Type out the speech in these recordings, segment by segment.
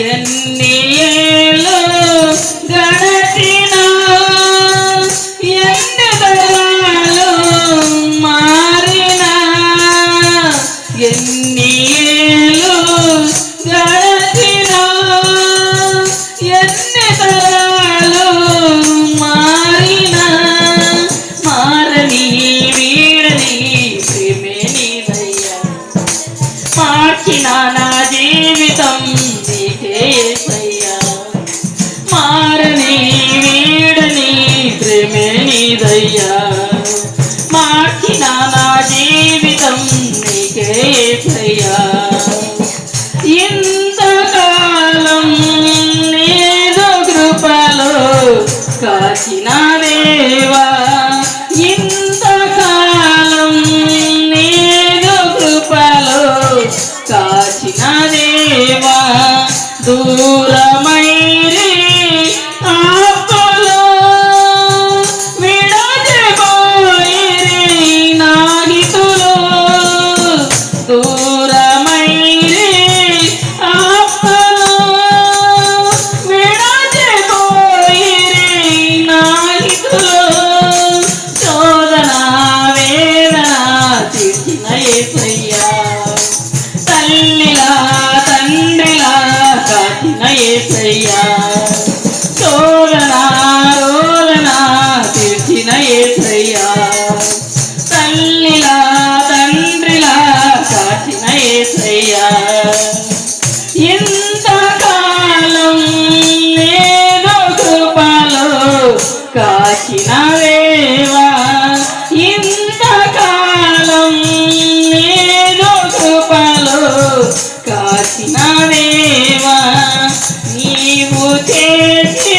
என்னே నీదయ్యా మార్చిన నా జీవితం నీకే యేసయ్యా ఇంతకాలం నీదు కృపలో కాచిన దేవా. ఇంతకాలం నీదు కృపలో కాచిన దేవా. తల్లిలా తండ్రిలా కాటిన ఏసయ్యా. శోధన రోదన తీర్చిన ఏసయ్యా. తల్లిలా తండ్రిలా కాటిన ఏసయ్యా. ఇంతకాలం నేను కృపలో కాచిన వేవా. ఇంతకాలం can't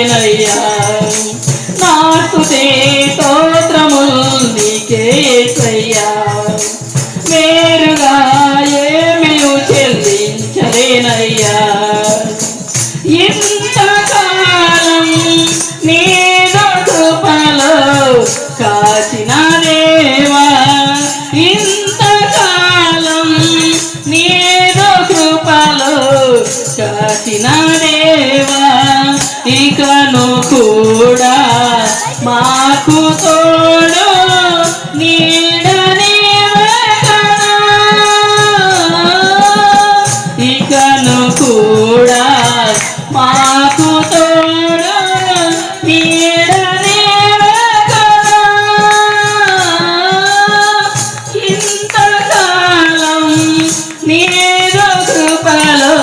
చెల్లించలేనయ్యా నాకు తోత్రములు నీకే యేసయ్యా. వేరుగా ఏమీ చెల్లించలేనయ్యా. ఇంతకాలం నీదో కృపలో కాచిన దేవా. ఇంతకాలం నీదో కృపలో కాచిన దేవా. ఇకను కూడా మాకు తోడు నీడనే ఇకను కూడా మాకు తోడు ఇంతకాలం నీరు కృపలో